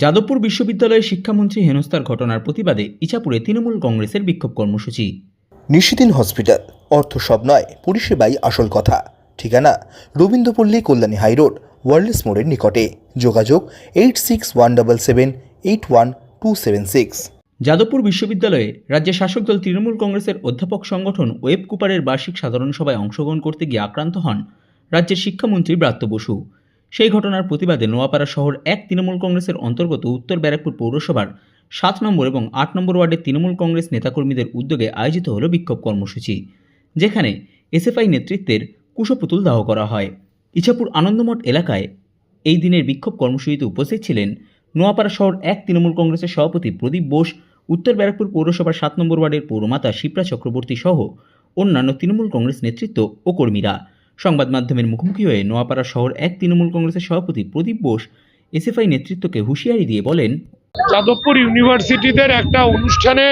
যাদবপুর বিশ্ববিদ্যালয়ের শিক্ষামন্ত্রী হেনস্থার ঘটনার প্রতিবাদে ইছাপুরে তৃণমূল কংগ্রেসের বিক্ষোভ কর্মসূচি। নিশিদিন হসপিটাল অর্থ সব নয় পরিষেবাই আসল কথা। ঠিকানা রবীন্দ্রপল্লী কল্যাণী হাইরোড ওয়ার্ল্ডস মোড়ের নিকটে। যোগাযোগ eight six one double seven eight one two seven six. Jadavpur বিশ্ববিদ্যালয়ে রাজ্যের শাসক দল তৃণমূল কংগ্রেসের অধ্যাপক সংগঠন ওয়েব কুপারের বার্ষিক সাধারণ সভায় অংশগ্রহণ করতে গিয়ে আক্রান্ত হন রাজ্যের শিক্ষামন্ত্রী ব্রাত্য বসু। সেই ঘটনার প্রতিবাদে নোয়াপাড়া শহর এক তৃণমূল কংগ্রেসের অন্তর্গত উত্তর ব্যারাকপুর পৌরসভার সাত নম্বর এবং আট নম্বর ওয়ার্ডের তৃণমূল কংগ্রেস নেতাকর্মীদের উদ্যোগে আয়োজিত হল বিক্ষোভ কর্মসূচি, যেখানে এসএফআই নেতৃত্বের কুশপুতুল দাহ করা হয়। ইছাপুর আনন্দমঠ এলাকায় এই দিনের বিক্ষোভ কর্মসূচিতে উপস্থিত ছিলেন নোয়াপাড়া শহর এক তৃণমূল কংগ্রেসের সভাপতি প্রদীপ বোস, উত্তর ব্যারাকপুর পৌরসভার সাত নম্বর ওয়ার্ডের পৌরমাতা শিপ্রা চক্রবর্তী সহ অন্যান্য তৃণমূল কংগ্রেস নেতৃত্ব ও কর্মীরা। সংবাদ মাধ্যমের মুখোমুখি হয়ে নোয়াপাড়া শহর এক তৃণমূল কংগ্রেসের সভাপতি প্রদীপ বোস এসএফআই নেতৃত্বকে হুঁশিয়ারি দিয়ে বলেন, যাদবপুর ইউনিভার্সিটিদের একটা অনুষ্ঠানে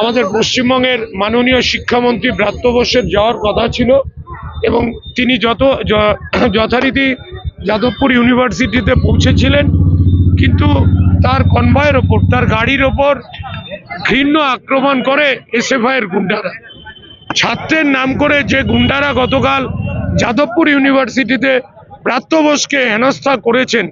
আমাদের পশ্চিমবঙ্গের মাননীয় শিক্ষামন্ত্রী ব্রাত্য বোসের যাওয়ার কথা ছিল এবং তিনি যত যথারীতি যাদবপুর ইউনিভার্সিটিতে পৌঁছেছিলেন, কিন্তু তার কনভয়ের ওপর, তার গাড়ির ওপর ঘৃণ্য আক্রমণ করে এসএফআইয়ের গুন্ডারা। ছাত্রের নাম করে যে গুন্ডারা গতকাল যাদবপুর ইউনিভার্সিটিতে ব্রাত্য বোসকে হেনস্থা করেছেন।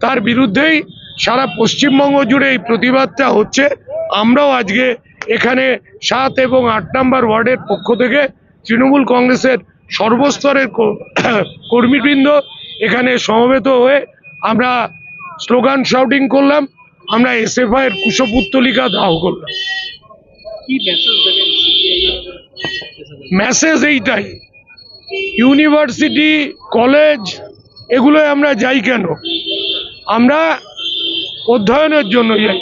তার বিরুদ্ধেই সারা পশ্চিমবঙ্গ জুড়ে এই প্রতিবাদটা হচ্ছে। আমরাও আজকে এখানে সাত এবং আট নম্বর ওয়ার্ডের পক্ষ থেকে তৃণমূল কংগ্রেসের সর্বস্তরের কর্মীবৃন্দ এখানে সমবেত হয়ে আমরা স্লোগান শাউটিং করলাম আমরা এসএফআই এর কুশপুত্তলিকা দাহ করলাম। মেসেজ এইটাই। ইউনিভার্সিটি, কলেজ, এগুলোয় আমরা যাই কেন? আমরা অধ্যয়নের জন্য যাই।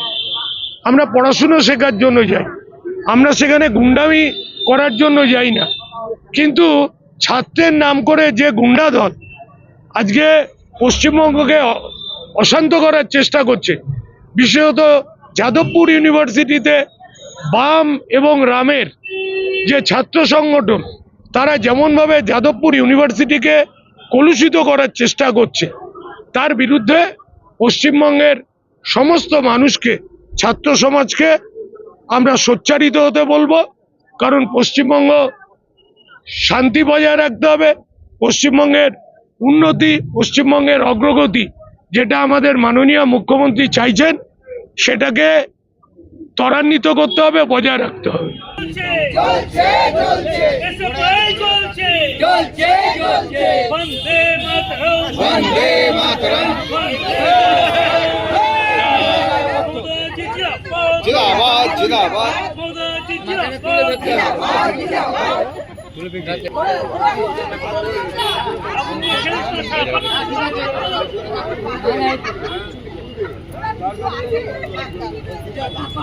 আমরা পড়াশুনো শেখার জন্য যাই। আমরা সেখানে গুন্ডামি করার জন্য যাই না। কিন্তু ছাত্রের নাম করে যে গুন্ডা দল আজকে পশ্চিমবঙ্গকে অশান্ত করার চেষ্টা করছে, বিশেষত যাদবপুর ইউনিভার্সিটিতে বাম এবং রামের যে ছাত্র সংগঠন তারা যেমনভাবে যাদবপুর ইউনিভার্সিটিকে কলুষিত করার চেষ্টা করছে, তার বিরুদ্ধে পশ্চিমবঙ্গের সমস্ত মানুষকে, ছাত্র সমাজকে আমরা সোচ্চারিত হতে বলব। কারণ পশ্চিমবঙ্গ শান্তি বজায় রাখতে হবে, পশ্চিমবঙ্গের উন্নতি, পশ্চিমবঙ্গের অগ্রগতি যেটা আমাদের মাননীয় মুখ্যমন্ত্রী চাইছেন, সেটাকে ত্বরান্বিত করতে হবে, বজায় রাখতে হবে। চলছে। চলছে এসএফআই চলছে। চলছে চলছে। বন্দে মাতরম। বন্দে মাতরম। মোদাজি জিন্দাবাদ। জিন্দাবাদ। জিন্দাবাদ জিন্দাবাদ জিন্দাবাদ জিন্দাবাদ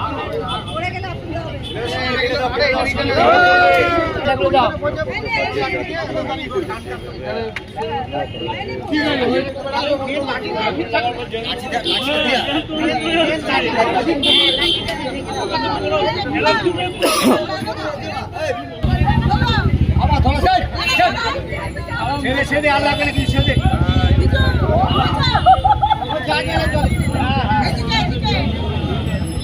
আপনি এখানে থাকুন।